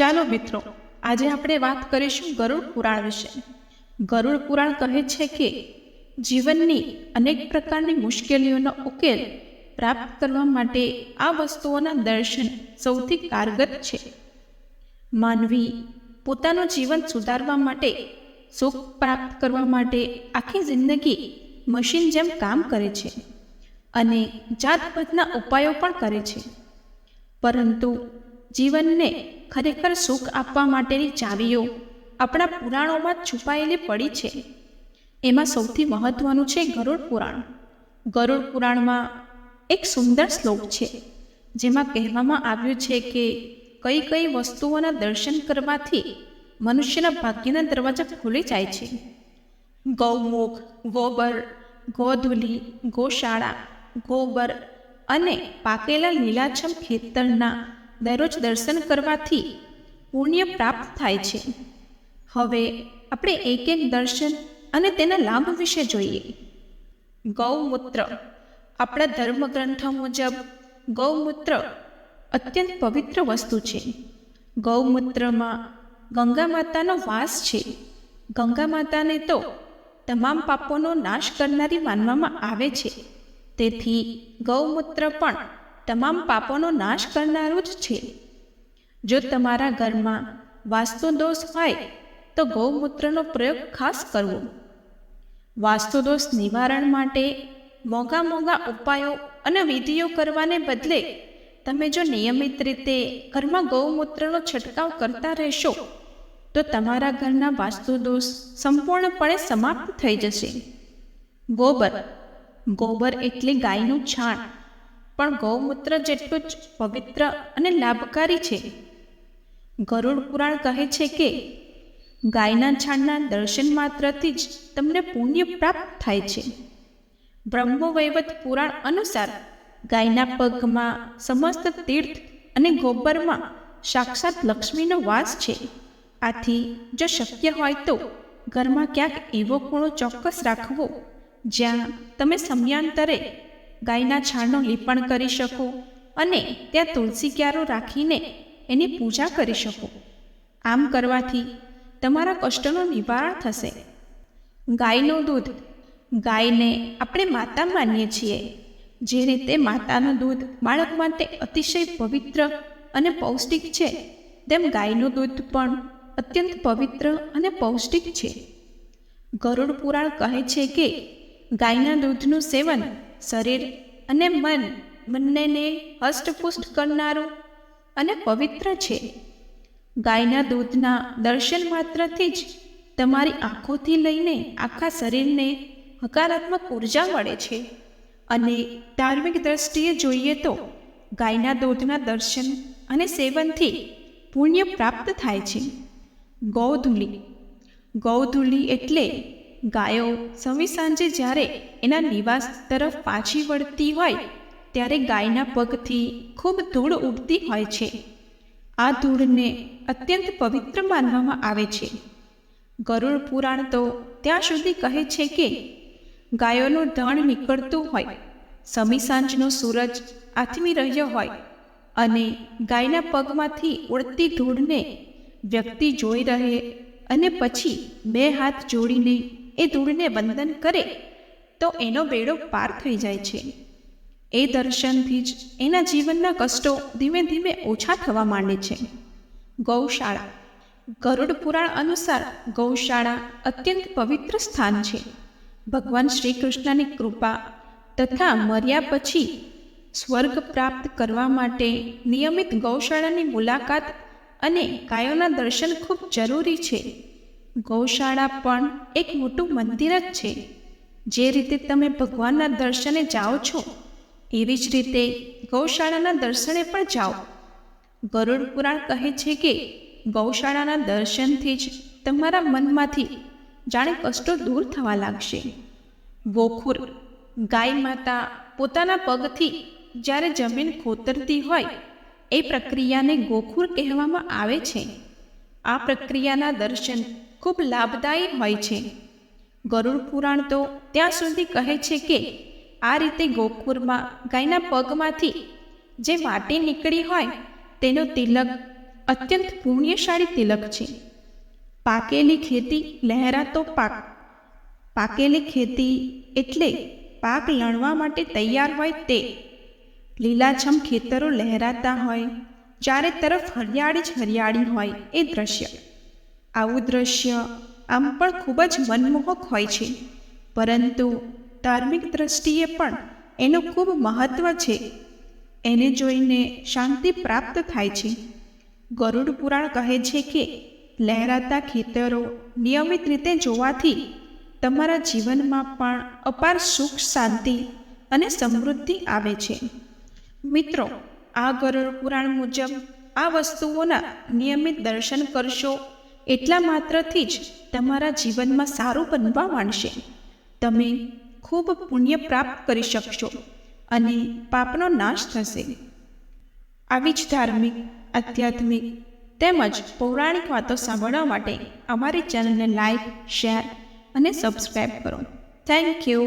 ચાલો મિત્રો, આજે આપણે વાત કરીશું ગરુડ પુરાણ વિશે. ગરુડ પુરાણ કહે છે કે જીવનની અનેક પ્રકારની મુશ્કેલીઓનો ઉકેલ પ્રાપ્ત કરવા માટે આ વસ્તુઓના દર્શન સૌથી કારગત છે. માનવી પોતાનું જીવન સુધારવા માટે સુખ પ્રાપ્ત કરવા માટે આખી જિંદગી મશીન જેમ કામ કરે છે અને જાતપાતના ઉપાયો પણ કરે છે. પરંતુ જીવનને ખરેખર સુખ આપવા માટેની ચાવીઓ આપણા પુરાણોમાં છુપાયેલી પડી છે. એમાં સૌથી મહત્વનું છે ગરુડ પુરાણ. ગરુડ પુરાણમાં એક સુંદર શ્લોક છે, જેમાં કહેવામાં આવ્યું છે કે કઈ કઈ વસ્તુઓના દર્શન કરવાથી મનુષ્યના ભાગ્યના દરવાજા ખુલી જાય છે. ગૌમુખ, ગોબર, ગોધુલી, ગોશાળા, ગોબર અને પાકેલા લીલાછમ ખેતરના દરરોજ દર્શન કરવાથી પુણ્ય પ્રાપ્ત થાય છે. હવે આપણે એક એક દર્શન અને તેના લાભ વિશે જોઈએ. ગૌમૂત્ર. આપણા ધર્મગ્રંથો મુજબ ગૌમૂત્ર અત્યંત પવિત્ર વસ્તુ છે. ગૌમૂત્રમાં ગંગા માતાનો વાસ છે. ગંગા માતાને તો તમામ પાપોનો નાશ કરનારી માનવામાં આવે છે. તેથી ગૌમૂત્ર પણ તમામ પાપોનો નાશ કરનારું જ છે. જો તમારા ઘરમાં વાસ્તુ દોષ હોય, તો ગૌમૂત્રનો પ્રયોગ ખાસ કરવો. વાસ્તુદોષ નિવારણ માટે મોંઘા મોંઘા ઉપાયો અને વિધિઓ કરવાને બદલે તમે જો નિયમિત રીતે ઘરમાં ગૌમૂત્રનો છંટકાવ કરતા રહેશો, તો તમારા ઘરના વાસ્તુ દોષ સંપૂર્ણપણે સમાપ્ત થઈ જશે. ગોબર. ગોબર એટલે ગાયનું છાણ. પણ ગૌમૂત્ર જેટલું જ પવિત્ર અને લાભકારી છે. ગરુડ પુરાણ કહે છે કે, ગાયના છાણના દર્શન માત્રથી જ તમને પુણ્ય પ્રાપ્ત થાય છે. બ્રહ્મવૈવત પુરાણ અનુસાર ગાયના પગમાં સમસ્ત તીર્થ અને ગોબરમાં સાક્ષાત લક્ષ્મીનો વાસ છે. આથી જો શક્ય હોય તો ઘરમાં ક્યાંક એવો ખૂણો ચોક્કસ રાખવો, જ્યાં તમે સમયાંતરે ગાયના છાણનું લીપણ કરી શકો અને ત્યાં તુલસી ક્યારો રાખીને એની પૂજા કરી શકો. આમ કરવાથી તમારા કષ્ટનું નિવારણ થશે. ગાયનું દૂધ. ગાયને આપણે માતા માનીએ છીએ. જે રીતે માતાનું દૂધ બાળક માટે અતિશય પવિત્ર અને પૌષ્ટિક છે, તેમ ગાયનું દૂધ પણ અત્યંત પવિત્ર અને પૌષ્ટિક છે. ગરુડ પુરાણ કહે છે કે ગાયના દૂધનું સેવન શરીર અને મન બંનેને હષ્ટપુષ્ટ કરનારું અને પવિત્ર છે. ગાયના દૂધના દર્શન માત્રથી જ તમારી આંખોથી લઈને આખા શરીરને હકારાત્મક ઊર્જા મળે છે. અને ધાર્મિક દ્રષ્ટિએ જોઈએ તો ગાયના દૂધના દર્શન અને સેવનથી પુણ્ય પ્રાપ્ત થાય છે. ગૌધૂલી. ગૌધૂલી એટલે ગાયો સમી સાંજે જ્યારે એના નિવાસ તરફ પાછી વળતી હોય, ત્યારે ગાયના પગથી ખૂબ ધૂળ ઉડતી હોય છે. આ ધૂળને અત્યંત પવિત્ર માનવામાં આવે છે. ગરુડ પુરાણ તો ત્યાં સુધી કહે છે કે, ગાયોનું ધણ નીકળતું હોય, સમી સાંજનો સૂરજ આથમી રહ્યો હોય અને ગાયના પગમાંથી ઉડતી ધૂળને વ્યક્તિ જોઈ રહે અને પછી બે હાથ જોડીને એ ધૂળને વંદન કરે, તો એનો બેડો પાર થઈ જાય છે. એ દર્શનથી જ એના જીવનના કષ્ટો ધીમે ધીમે ઓછા થવા માંડે છે. ગૌશાળા. ગરુડ પુરાણ અનુસાર ગૌશાળા અત્યંત પવિત્ર સ્થાન છે. ભગવાન શ્રી કૃષ્ણની કૃપા તથા મર્યા પછી સ્વર્ગ પ્રાપ્ત કરવા માટે નિયમિત ગૌશાળાની મુલાકાત અને ગાયોના દર્શન ખૂબ જરૂરી છે. ગૌશાળા પણ એક મોટું મંદિર જ છે. જે રીતે તમે ભગવાનના દર્શને જાઓ છો, એવી જ રીતે ગૌશાળાના દર્શને પણ જાઓ. ગરુડ પુરાણ કહે છે કે, ગૌશાળાના દર્શનથી જ તમારા મનમાંથી જાણે કષ્ટો દૂર થવા લાગશે. ગોખુર, ગાય માતા પોતાના પગથી જ્યારે જમીન ખોતરતી હોય, એ પ્રક્રિયાને ગોખુર કહેવામાં આવે છે. આ પ્રક્રિયાના દર્શન ખૂબ લાભદાયી હોય છે. ગરુડ પુરાણ તો ત્યાં સુધી કહે છે કે, આ રીતે ગોકુરમાં ગાયના પગમાંથી જે માટી નીકળી હોય, તેનો તિલક અત્યંત પુણ્યશાળી તિલક છે. પાકેલી ખેતી લહેરાતો પાક. પાકેલી ખેતી એટલે પાક લણવા માટે તૈયાર હોય તે. લીલાછમ ખેતરો લહેરાતા હોય, ચારે તરફ હરિયાળી જ હરિયાળી હોય એ દ્રશ્ય. આવું દ્રશ્ય આમ પણ ખૂબ જ મનમોહક હોય છે. પરંતુ ધાર્મિક દ્રષ્ટિએ પણ એનું ખૂબ મહત્ત્વ છે. એને જોઈને શાંતિ પ્રાપ્ત થાય છે. ગરુડ પુરાણ કહે છે કે લહેરાતા ખેતરો નિયમિત રીતે જોવાથી તમારા જીવનમાં પણ અપાર સુખ, શાંતિ અને સમૃદ્ધિ આવે છે. મિત્રો, આ ગરુડ પુરાણ મુજબ આ વસ્તુઓના નિયમિત દર્શન કરશો એટલા માત્રથી જ તમારા જીવનમાં સારું બનવા માંડશે. તમે ખૂબ પુણ્ય પ્રાપ્ત કરી શકશો અને પાપનો નાશ થશે. આવી જ ધાર્મિક, આધ્યાત્મિક તેમજ પૌરાણિક વાતો સાંભળવા માટે અમારી ચેનલને લાઈક, શેર અને સબસ્ક્રાઈબ કરો. Thank you.